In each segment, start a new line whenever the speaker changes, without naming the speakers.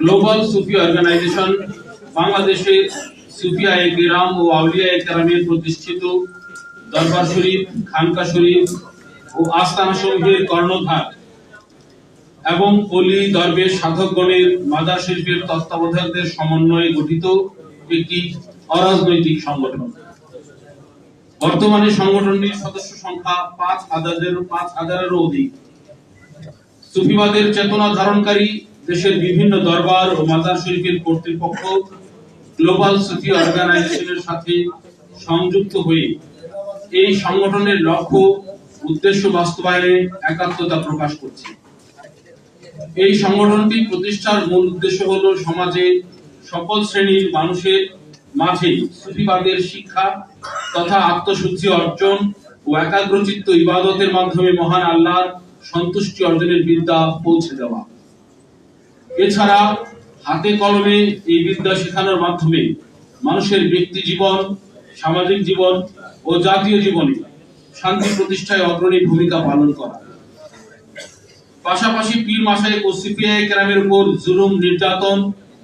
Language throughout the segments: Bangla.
গ্লোবাল সুফি অর্গানাইজেশন বাংলাদেশের সুফিয়া এ কেরাম ও আউলিয়া এ কেরামের প্রতিষ্ঠিত দরবার শরীফ খানকা শরীফ ও আস্তানা সমূহের কর্ণধার এবং অলি দরবেশ সাধকগণের মাদার শরীফের তত্ত্বাবধায়কদের সমন্বয়ে গঠিত একটি অরাজনৈতিক সংগঠন। বর্তমানে সংগঠনটির সদস্য সংখ্যা পাঁচ হাজারের পাঁচ হাজারেরও অধিক। সুফিবাদের চেতনা ধারণকারী দেশের বিভিন্ন দরবার ও মাজার শরীফের কর্তৃপক্ষ, গ্লোবাল সুফি অর্গানাইজেশনের সাথে সংযুক্ত হয়ে এই সংগঠনের লক্ষ্য, উদ্দেশ্য বাস্তবায়নে একাত্মতা প্রকাশ করছে। এই সংগঠনটি প্রতিষ্ঠার মূল উদ্দেশ্য হলো সমাজে সকল শ্রেণির মানুষের মাঝে সুফিবাদের শিক্ষা তথা আত্মশুদ্ধি অর্জন ও একাগ্রচিত্ত ইবাদতের মাধ্যমে মহান আল্লাহর সন্তুষ্টি অর্জনের বিদ্যা পৌঁছে দেওয়া। এছাড়া হাতে কলমে এই বিদ্যা শেখানোর মাধ্যমে মানুষের ব্যক্তি জীবন, সামাজিক জীবন ও জাতীয় জীবনে শান্তি প্রতিষ্ঠায় অগ্রণী ভূমিকা পালন করা। পাশাপাশি পীর মাসায় ও সিপিআই গ্রামের উপর জুলুম, নির্যাতন,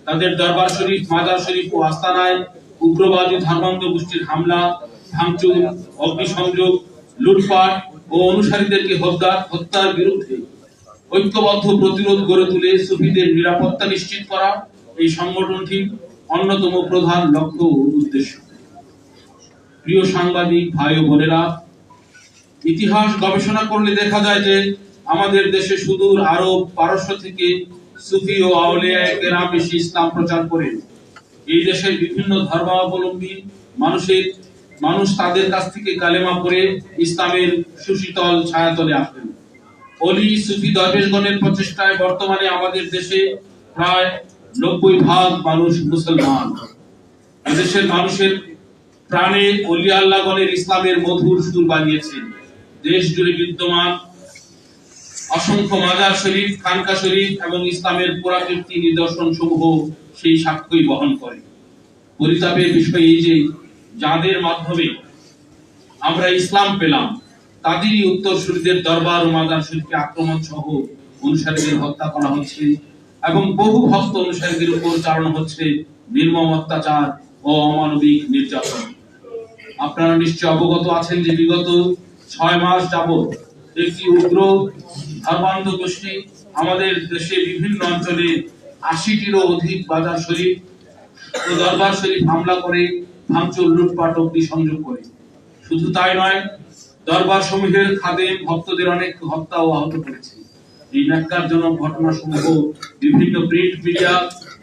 তাদের দরবার শরীফ, মাজার শরীফ ও আস্তানায় উগ্রবাদী ধর্মান্ধ গোষ্ঠীর হামলা, ভাঙচুর, অগ্নিসংযোগ, লুটপাট ও অনুসারীদেরকে হত্যা, হত্যার বিরুদ্ধে ঐক্যবদ্ধ প্রতিরোধ গড়ে তুলে সুফিদের নিরাপত্তা নিশ্চিত করা এই সংগঠনটির অন্যতম প্রধান লক্ষ্য ও উদ্দেশ্য। প্রিয় সাংবাদিক, ভাই ও বোনেরা, ইতিহাস গবেষণা করলে দেখা যায় যে আমাদের দেশে সুদূর আরব পারস্য থেকে সুফি ও আউলিয়া কেরাম এসে ইসলাম প্রচার করেন এই দেশের বিভিন্ন ধর্মাবলম্বী মানুষের, মানুষ তাদের কাছ থেকে কালেমা পড়ে ইসলামের সুশীতল ছায়াতলে আসেন অলি সুফি দরবেশগণের প্রচেষ্টায় বর্তমানে আমাদের দেশে প্রায় নব্বই ভাগ মানুষ মুসলমান। এদেশের মানুষের প্রাণে অলি আল্লাহগণের ইসলামের মধুর সুর বানিয়েছেন দেশ জুড়ে বিদ্যমান অসংখ্য মাজার শরীফ, খানকা শরীফ এবং ইসলামের পুরাকীর্তি নিদর্শন সমূহ সেই সাক্ষ্যই বহন করে। পরিতাপের বিষয় এই যে, যাদের মাধ্যমে আমরা ইসলাম পেলাম তাদেরই উত্তরসূরিদের দরবার মাজার শরীফকে আক্রমণ সহ অনুসারীদের হত্যা করা হচ্ছে এবং বহু ভক্ত অনুসারীদের উপর চালানো হচ্ছে নির্মম অত্যাচার ও অমানবিক নির্যাতন। আপনারা নিশ্চয় অবগত আছেন যে বিগত ছয় মাস যাবৎ একটি উগ্র ধর্মান্ধ গোষ্ঠী আমাদের দেশে বিভিন্ন অঞ্চলে আশিটিরও অধিক বাজার শরীফ ও দরবার শরীফ হামলা করে, ভাঙচুর, লুটপাট অগ্নি সংযোগ করে। শুধু তাই নয় দরবার সমূহের খাদেম ভক্তদের অনেক হত্যা ও আহত করেছে। এই ন্যাক্কারজনক ঘটনা সমূহ বিভিন্ন প্রিন্ট মিডিয়া,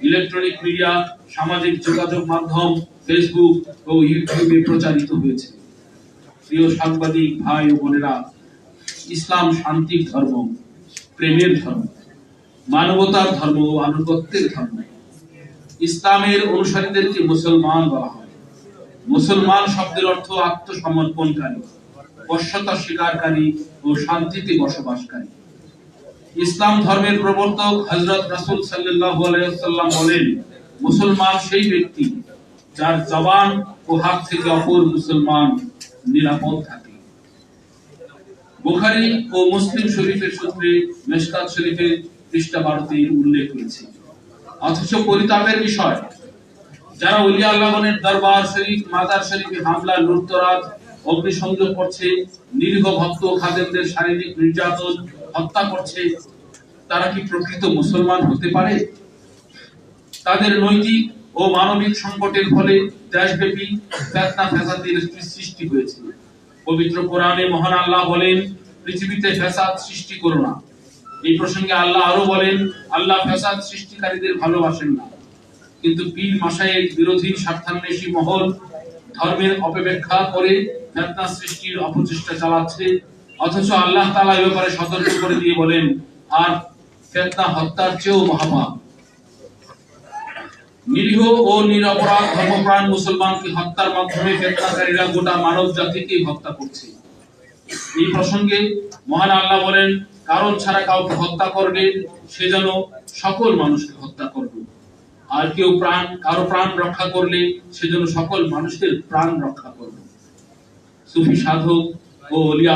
ইলেকট্রনিক মিডিয়া, সামাজিক যোগাযোগ মাধ্যম, ফেসবুক ও ইউটিউবে প্রচারিত হয়েছে। প্রিয় সাংবাদিক ভাই ও বোনেরা, ইসলাম শান্তির ধর্ম, প্রেমের ধর্ম, মানবতার ধর্ম ও আনুগত্যের ধর্ম। ইসলামের অনুসারীদেরকে মুসলমান বলা হয়। মুসলমান শব্দের অর্থ আত্মসমর্পণকারী। বশ্যতা স্বীকারকারী ও শান্তিতে বসবাসকারী। ইসলাম ধর্মের প্রবর্তক হযরত রাসূল সাল্লাল্লাহু আলাইহি ওয়াসাল্লাম বলেন, মুসলমান সেই ব্যক্তি যার জবান ও হাত থেকে অপর মুসলমান নিরাপদ থাকে। বুখারী ও মুসলিম শরীফের সূত্রে মেশকাত শরীফের পৃষ্ঠা বারোতে উল্লেখ রয়েছে। অথচ পরিতাপের বিষয়, যারা ওলি আল্লাহনের দরবার শরীফ, মাদার শরীফে হামলা, লুটতরাজ অগ্নিসংযোগ করছে, নিরীহ ভক্ত খাদেমদের শারীরিক নির্যাতন, হত্যা করছে, তারা কি প্রকৃত মুসলমান হতে পারে? তাদের নৈতিক ও মানবিক সংকটের ফলে দেশব্যাপী ফেতনা ফ্যাসাদের সৃষ্টি পবিত্র কোরআনে মহান আল্লাহ বলেন, পৃথিবীতে ফ্যাসাদ সৃষ্টি করো না। এই প্রসঙ্গে আল্লাহ আরও বলেন, আল্লাহ ফ্যাসাদ সৃষ্টিকারীদের ভালোবাসেন না। কিন্তু পীর মাসায়ের বিরোধী স্বার্থান্বেষী মহল ধর্মের অপব্যাখ্যা করে ফেতনা সৃষ্টির অপচেষ্টা চালাচ্ছে, অথচ আল্লাহ তাআলা এ ব্যাপারে সতর্ক করে দিয়ে বলেন, আর ফেতনা হত্যার চেয়েও মহাপাপ। নিরীহ ও নিরপরাধ ধর্মপ্রাণ মুসলমানকে হত্যার মাধ্যমে ফেতনাকারীরা গোটা মানব জাতিকে হত্যা করছে। এই প্রসঙ্গে মহান আল্লাহ বলেন, কারণ ছাড়া কাউকে হত্যা করবে সে যেন সকল মানুষকে হত্যা করবে। আর কেউ প্রাণ, কারও প্রাণ রক্ষা করলে সেজন্য সকল মানুষের প্রাণ রক্ষা করবে। সুফি সাধক ও অলিয়া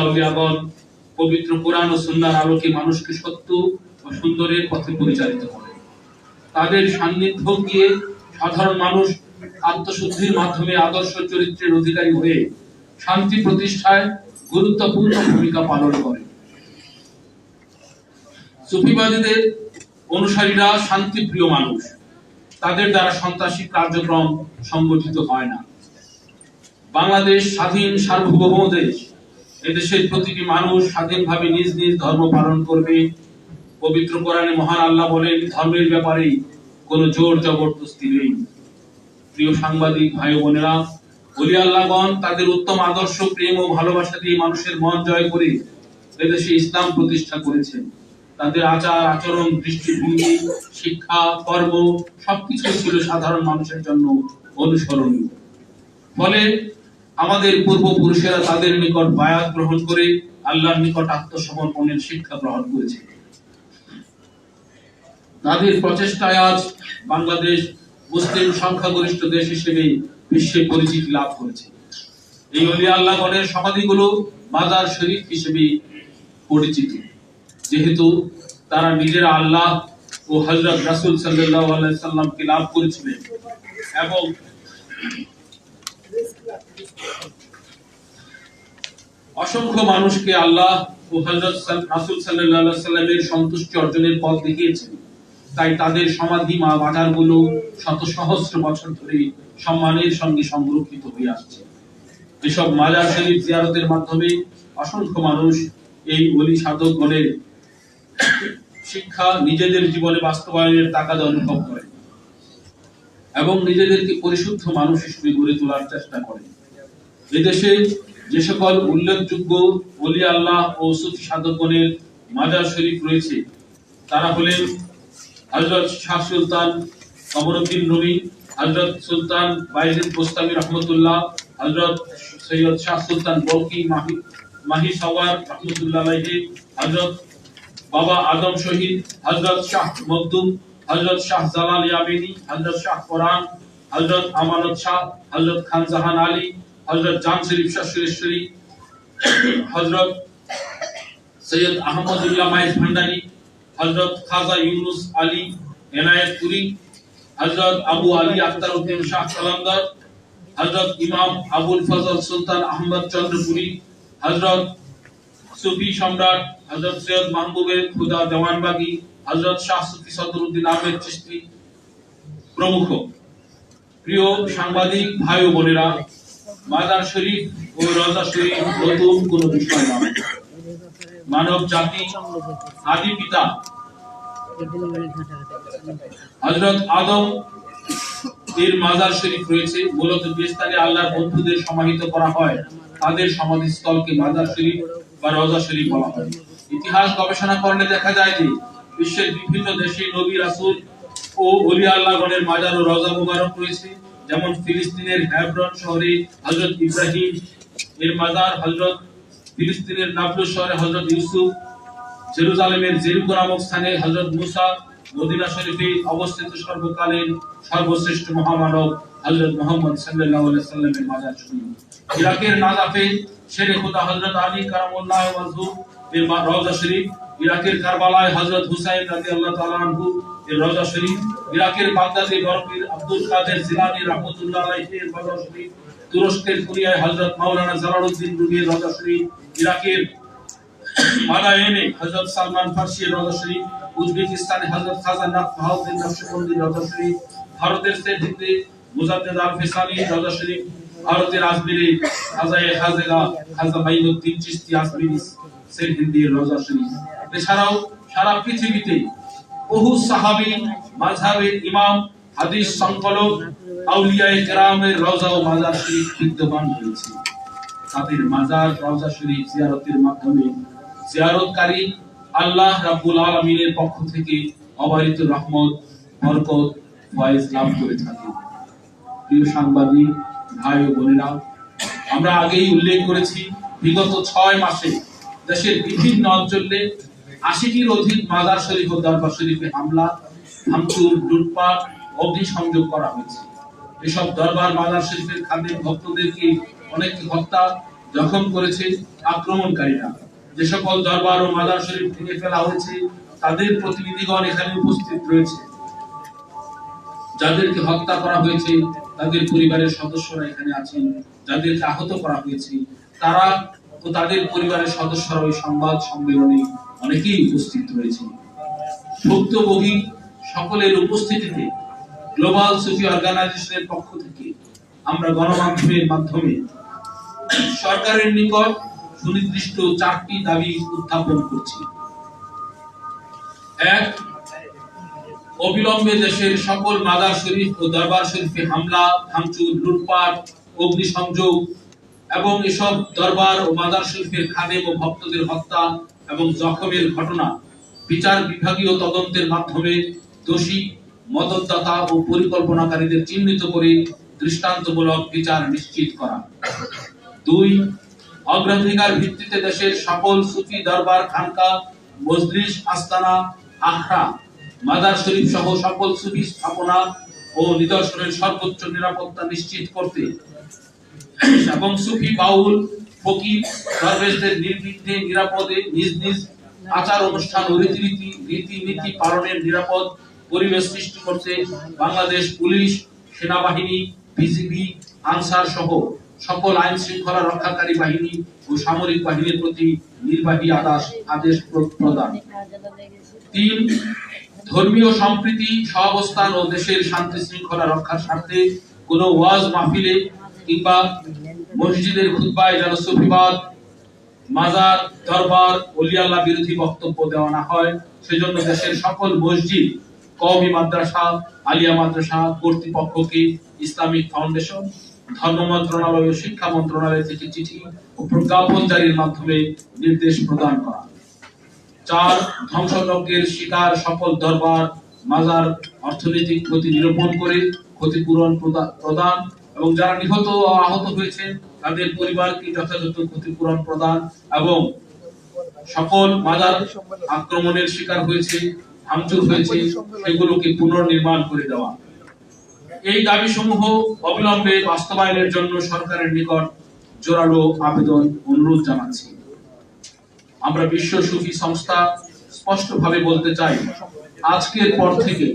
পবিত্র কোরআন ও সুন্নাহর আলোকে মানুষকে সত্য ও সুন্দরের পথে পরিচালিত করে। তাদের সান্নিধ্য গিয়ে সাধারণ মানুষ আত্মশুদ্ধির মাধ্যমে আদর্শ চরিত্রের অধিকারী হয়ে শান্তি প্রতিষ্ঠায় গুরুত্বপূর্ণ ভূমিকা পালন করে। সুফিবাদীদের অনুসারীরা শান্তিপ্রিয় মানুষ। তাদের দ্বারা সন্ত্রাসী কার্যক্রম সংগঠিত হয় না। বাংলাদেশ স্বাধীন সার্বভৌম দেশ। এদেশের প্রতিটি মানুষ স্বাধীনভাবে নিজ নিজ ধর্ম পালন করবে। পবিত্র কোরআনে মহান আল্লাহ বলেন, ধর্মের ব্যাপারে কোনো জোর জবরদস্তি নেই। প্রিয় সাংবাদিক ভাই বোনেরা অলি আল্লাহগণ তাদের উত্তম আদর্শ, প্রেম ও ভালোবাসা দিয়ে মানুষের মন জয় করে এদেশে ইসলাম প্রতিষ্ঠা করেছেন। তাদের আচার, আচরণ, দৃষ্টিভঙ্গি, শিক্ষা, কর্ম, সবকিছু ছিল সাধারণ মানুষের জন্য অনুসরণীয়। ফলে আমাদের পূর্বপুরুষেরা তাদের নিকট বায়াত গ্রহণ করে আল্লাহর নিকট আত্মসমর্পণের শিক্ষা গ্রহণ করেছে। তাদের প্রচেষ্টায় আজ বাংলাদেশ মুসলিম সংখ্যাগরিষ্ঠ দেশ হিসেবে বিশ্বে পরিচিতি লাভ করেছে। এই অলি আল্লাহগণের সমাধিগুলো মাজার শরীফ হিসেবে পরিচিত। যেহেতু তারা নিজেরা আল্লাহ ও হজরত রাসূল সাল্লামকে লাভ করেছিলেন এবং অসংখ্য মানুষকে আল্লাহ ও হযরত রাসূল সাল্লামের সন্তুষ্টি অর্জনের পথ দেখিয়েছেন। তাই তাদের সমাধি মা বাজারগুলো শত সহস্র বছর ধরে সম্মানের সঙ্গে সংরক্ষিত হয়ে আসছে। এসব মাজার শরীফ জিয়ারতের মাধ্যমে অসংখ্য মানুষ এই অলি সাধক গণের শিক্ষা নিজেদের জীবনে বাস্তবায়নের তাকাদা অনুভব করে এবং নিজেদেরকে পরিশুদ্ধ মানুষ হিসেবে গড়ে তোলার চেষ্টা করে। এদেশে যে সকল উল্লেখযোগ্য অলি আল্লাহ ও সুফি সাধকগণের মাজার শরীফ রয়েছে, তারা হলেন হযরত শাহ সুলতান কমরউদ্দিন রুমি, হযরত সুলতান বাইজিদ গোস্তামি রহমতুল্লাহ, হযরত সৈয়দ শাহ সুলতান বলকি মাহি মাহি সওয়ার রহমতুল্লাহ হযরত বাবা আদম শহীদ, হযরত শাহ মখদুম, হযরত শাহ জালাল ইয়ামিনী, হযরত শাহ কোরআন, হযরত আমানত শাহ, হযরত খান জাহান আলী, হযরত জাম শরীফ শাহ সুরেশ্বরী হযরত সৈয়দ আহমদুল্লাহ মাইজ ভান্ডারী, হযরত খাজা ইউনুস আলী এনায়েতপুরি হযরত আবু আলী আখতার উদ্দিন শাহ কালামদার হযরত ইমাম আবুল ফজল সুলতান আহমদ চন্দ্রপুরি, হযরত সুফি সম্রাট হযরত সৈয়দ মাহবুবের খুদা দেওয়ানবাগী হযরত শাহ সুফি সদরুদ্দিন আহমেদ চিশতি প্রমুখ। প্রিয় সাংবাদিক, ভাই ও বোনেরা মাজার শরীফ ও রজা শরীফ নতুন কোনো বিষয় নয়। মানব জাতি, আদি পিতা, হযরত আদম এর মাজার শরীফ রয়েছে। মূলত যে স্থানে আল্লাহর বন্ধুদের সমাহিত করা হয়, তাদের সমাধিস্থলকে মাজার শরীফ বা রওজা শরীফ বলা হয়। ইতিহাস গবেষণা করলে দেখা যায় যে বিশ্বের বিভিন্ন দেশে নবী, রাসূল ও ওলি আল্লাহগণের মাজার ও রওজা মুবারক রয়েছে। যেমন ফিলিস্তিনের হেব্রন শহরে হযরত ইব্রাহিম এর মাজার, হযরত ফিলিস্তিনের নাবলুস শহরে হযরত ইউসুফ, জেরুজালেমের জেরুকো নামক স্থানে হযরত মুসা মদিনা শরীফে অবস্থিত সর্বকালীন, সর্বশ্রেষ্ঠ মহামানব হযরত মুহাম্মদ আলাইহি সাল্লামের মাজার। শরীফ ইরাকের নাজাফে শেরে খোদা হজরত আলী কারামুল্লাহ রওজা শরীফ, ইরাকের কারবালায় হযরত হুসাইন রাদিয়াল্লাহু তাআলা আনহু এর রওজা শরীফ, ইরাকের বাগদাদে বরফির আব্দুল কাদের জিলানী রাহমাতুল্লাহ আলাইহি এর শরীফ, তুরস্কের কুরিয়ায় হযরত মাওলানা জালালউদ্দিন রুমির রওজা শরীফ, ইরাকের মাদায়েনে হযরত সালমান ফার্সি রওজা শরীফ, উজবেকিস্তানে হযরত খাজা নাফহাউদ্দিন নকশবন্দি রওজা শরীফ, ভারতের সেদিতে মুজাদ্দেদ আল ফিসানি রওজা শরীফ, ভারতের আজমিরে খাজায়ে খাজেরা খাজা মাইনুদ্দিন চিশতি আজমিরি সের হিন্দির রওজা শরীফ। এছাড়াও সারা পৃথিবীতে বহু সাহাবী ইমাম, হাদিস সংকলক কেরামের ও মাজার শরীফ বিদ্যমান তাদের মাজার শরীফ জিয়ারতের মাধ্যমে জিয়ারতকারী আল্লাহ রাব্বুল আলামিনের পক্ষ থেকে অবারিত রহমত, বরকত, ফয়েজ লাভ করে থাকে। প্রিয় সাংবাদিক, ভাই ও বোনেরা, আমরা আগেই উল্লেখ করেছি, বিগত ছয় মাসে দেশের বিভিন্ন অঞ্চলে আশিটির অধিক মাজার শরীফ ও দরবার শরীফে হামলা ভাঙচুর লুটপাট, অগ্নিসংযোগ করা হয়েছে। এসব দরবার মাজার শরীফের খাদ্যের ভক্তদেরকে অনেক হত্যা, জখম করেছে আক্রমণকারীরা। যে সকল দরবার ও মাজার শরীফ ভেঙে ফেলা হয়েছে, তাদের প্রতিনিধিগণ এখানে উপস্থিত রয়েছে। যাদেরকে হত্যা করা হয়েছে, তাদের পরিবারের সদস্যরা এখানে আছেন, যাদেরকে আহত করা হয়েছে, তারা ও তাদের পরিবারের সদস্যরা ওই সংবাদ সম্মেলনে অনেকেই উপস্থিত রয়েছে ভুক্তভোগী সকলের উপস্থিতিতে গ্লোবাল সুফি অর্গানাইজেশনের পক্ষ থেকে আমরা গণমাধ্যমের মাধ্যমে সরকারের নিকট সুনির্দিষ্ট চারটি দাবি উত্থাপন করছি। এক, অবিলম্বে দেশের সকল মাদার শরীফ ও দরবার শরীফে হামলা, ভাঙচুর, লুটপাট, অগ্নিসংযোগ এবং এসব দরবার ও মাদার শরীফের খাদেম ও ভক্তদের হত্যা এবং জখমের ঘটনা বিচার বিভাগীয় তদন্তের মাধ্যমে দোষী, মদতদাতা ও পরিকল্পনাকারীদের চিহ্নিত করে দৃষ্টান্তমূলক বিচার নিশ্চিত করা। দুই, অগ্রাধিকার ভিত্তিতে দেশের সকল সুফি দরবার, খানকা, মজলিস, আস্তানা, আখড়া, মাদার শরীফ সহ সকল সুফি স্থাপনা ও নিদর্শনের সর্বোচ্চ নিরাপত্তা নিশ্চিত করতে এবং সুফি, বাউল, ফকির দরবেশদের নির্বিঘ্নে নিরাপদে নিজ নিজ আচার, অনুষ্ঠান ও রীতিনীতি রীতিনীতি পালনের নিরাপদ পরিবেশ সৃষ্টি করতে বাংলাদেশ পুলিশ, সেনাবাহিনী, বিজিবি, আনসার সহ সকল আইন শৃঙ্খলা রক্ষাকারী বাহিনী ও সামরিক বাহিনীর প্রতি নির্বাহী আদেশ আদেশ প্রদান। তিন, ধর্মীয় সম্প্রীতি, সহাবস্থান ও দেশের শান্তি শৃঙ্খলা রক্ষার স্বার্থে কোনো ওয়াজ মাহফিলে কিংবা মসজিদের যেন সুফিবাদ মাজার, দরবার বিরোধী বক্তব্য দেওয়া না হয়। সেজন্য দেশের সকল মসজিদ মাদ্রাসা, আলিয়া মাদ্রাসা, কর্তৃপক্ষকে ইসলামিক ফাউন্ডেশন, ধর্ম মন্ত্রণালয় শিক্ষা মন্ত্রণালয় থেকে চিঠি ও প্রজ্ঞাপন জারির মাধ্যমে নির্দেশ প্রদান করা। চার, ধ্বংসযজ্ঞের শিকার সকল দরবার, মাজার অর্থনৈতিক ক্ষতি নিরূপণ করে, ক্ষতিপূরণ প্রদা- প্রদান এবং যারা নিহত আহত হয়েছে তাদের পরিবারকে যথাযথ ক্ষতিপূরণ প্রদান এবং সকল মাজার আক্রমণের শিকার হয়েছে, ভাঙচুর হয়েছে, সেগুলোকে পুনর্নির্মাণ করে দেওয়া। এই দাবি সমূহ অবিলম্বে বাস্তবায়নের জন্য সরকারের নিকট জোরালো আবেদন অনুরোধ জানাচ্ছি। আমরা বিশ্ব সুফি সংস্থা স্পষ্টভাবে বলতে চাই, আজকের পর থেকে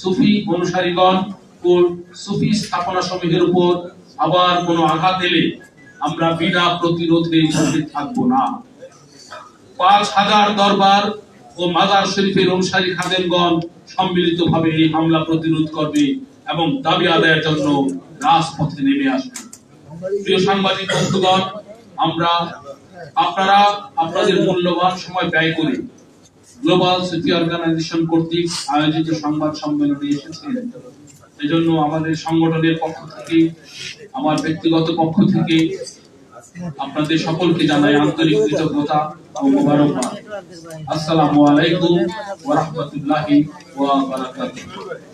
সুফি অনুসারীগণ সুফি স্থাপনা সমূহের উপর আবার কোনো আঘাত এলে আমরা বিনা প্রতিরোধে থাকব না। পাঁচ হাজার দরবার ও মাজার শরীফের অনুসারী খাদেমগণ সম্মিলিতভাবে এই হামলা প্রতিরোধ করবে এবং দাবি আদায়ের জন্য রাজপথে নেমে আসবে। প্রিয় সাংবাদিক বন্ধুগণ, আমরা আপনারা আপনাদের মূল্যবান সময় ব্যয় করে গ্লোবাল সিটি অর্গানাইজেশন কর্তৃক আয়োজিত সংবাদ সম্মেলনে এসেছিলেন। এজন্য আমাদের সংগঠনের পক্ষ থেকে, আমার ব্যক্তিগত পক্ষ থেকে আপনাদের সকলকে জানাই আন্তরিক কৃতজ্ঞতা ও মোবারকবাদ। আসসালামু আলাইকুম ওয়া রাহমাতুল্লাহি ওয়া বারাকাতুহু।